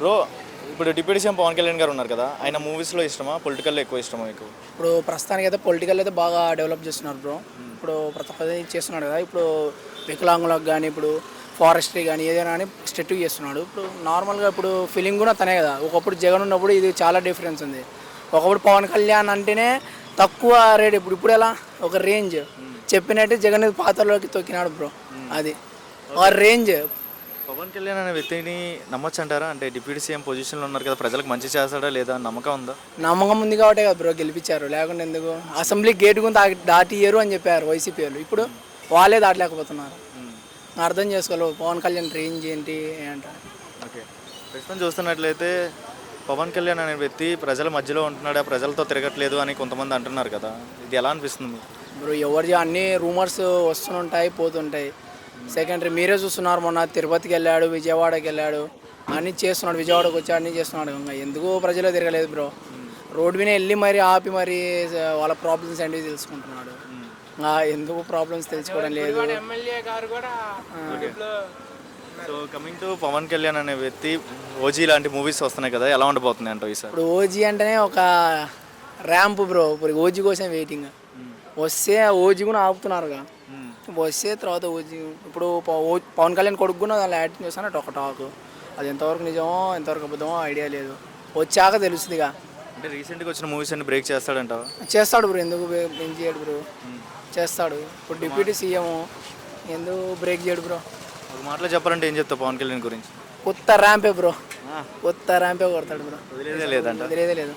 Bro ఇప్పుడు deputy CM Pawan Kalyan గారు ఉన్నారు కదా ఆయన మూవీస్లో ఇష్టమా పొలిటికల్లో ఎక్కువ ఇష్టమా మీకు? ఇప్పుడు ప్రస్తుతానికి అయితే పొలిటికల్ అయితే బాగా డెవలప్ చేస్తున్నారు బ్రో. ఇప్పుడు ప్రతి చేస్తున్నాడు కదా ఇప్పుడు వికలాంగులకు కానీ ఇప్పుడు ఫారెస్ట్రీ కానీ ఏదైనా కానీ స్టెట్ చేస్తున్నాడు. ఇప్పుడు నార్మల్గా ఇప్పుడు ఫిలిం కూడా తనే కదా ఒకప్పుడు జగన్ ఉన్నప్పుడు ఇది చాలా డిఫరెన్స్ ఉంది. ఒకప్పుడు పవన్ కళ్యాణ్ అంటేనే తక్కువ రేట్ ఇప్పుడు ఇప్పుడు ఎలా? ఒక రేంజ్ చెప్పినట్టు జగన్ పాత్రలోకి తొక్కినాడు బ్రో అది. ఒక రేంజ్ పవన్ కళ్యాణ్ అనే వ్యక్తిని నమ్మొచ్చు అంటారా అంటే డిప్యూటీ సీఎం పొజిషన్లో ఉన్నారు కదా ప్రజలకు మంచి చేస్తాడా లేదా నమ్మకం ఉందా? నమ్మకం ఉంది కాబట్టి కదా బ్రో గెలిపించారు. లేకుంటే ఎందుకు? అసెంబ్లీ గేట్ గురించి దాటి దాటియ్యరు అని చెప్పారు వైసీపీ వాళ్ళు. ఇప్పుడు వాళ్ళే దాటలేకపోతున్నారు. అర్థం చేసుకోవాలి. పవన్ కళ్యాణ్ రేంజ్ ఏంటి? ఏంటంటే ఓకే. ప్రస్తుతం చూస్తున్నట్లయితే పవన్ కళ్యాణ్ అనే వ్యక్తి ప్రజల మధ్యలో ఉంటున్నాడు? ప్రజలతో తిరగట్లేదు అని కొంతమంది అంటున్నారు కదా. ఇది ఎలా అనిపిస్తుంది బ్రో ఎవరి అన్ని రూమర్స్ వస్తుంటాయి పోతుంటాయి. సెకండరీ మీరే చూస్తున్నారు మొన్న తిరుపతికి వెళ్ళాడు విజయవాడకి వెళ్ళాడు అన్నీ చేస్తున్నాడు విజయవాడకి వచ్చి అన్నీ చేస్తున్నాడు. ఇంకా ఎందుకు ప్రజలు తిరగలేదు బ్రో? రోడ్డు మీద వెళ్ళి మరి ఆపి మరి వాళ్ళ ప్రాబ్లమ్స్ ఏంటి తెలుసుకుంటున్నాడు. ఆ, ఎందుకు ప్రాబ్లమ్స్ తెలుసుకోవడం లేదు. So coming to Pawan Kalyan అనే వ్యక్తి ఓజీ లాంటి మూవీస్ వస్తున్నాయి కదా ఎలా ఉండబోతుంది అంటావు ఈసారి? ఇప్పుడు ఓజీ అంటేనే ఒక ర్యాంప్ బ్రో ఇప్పుడు ఓజీ కోసం వెయిటింగ్ వస్తే ఓజీ కూడా ఆపుతున్నారుగా. వస్తే తర్వాత ఇప్పుడు పవన్ కళ్యాణ్ కొడుకు కూడా దానిలో యాక్టింగ్ చేస్తానట్టు ఒక టాక్ అది ఎంతవరకు నిజమో ఎంతవరకు అబద్ధమో ఐడియా లేదు. వచ్చాక తెలుస్తుందిగా అంటే రీసెంట్గా వచ్చిన మూవీస్ అన్ని బ్రేక్ చేస్తాడంటావా? చేస్తాడు బ్రో ఎందుకు బ్రే- ఏం చేయడు బ్రో? చేస్తాడు. ఇప్పుడు డిప్యూటీ సీఎం ఎందుకు బ్రేక్ చేయడు బ్రో? ఒక మాటలో చెప్పాలంటే ఏం చెప్తావు పవన్ కళ్యాణ్ గురించి? కొత్త ర్యాంపే బ్రో. కొత్త ర్యాంపే కొడతాడు బ్రో. వదిలేదే లేదంట. వదిలేదే లేదు.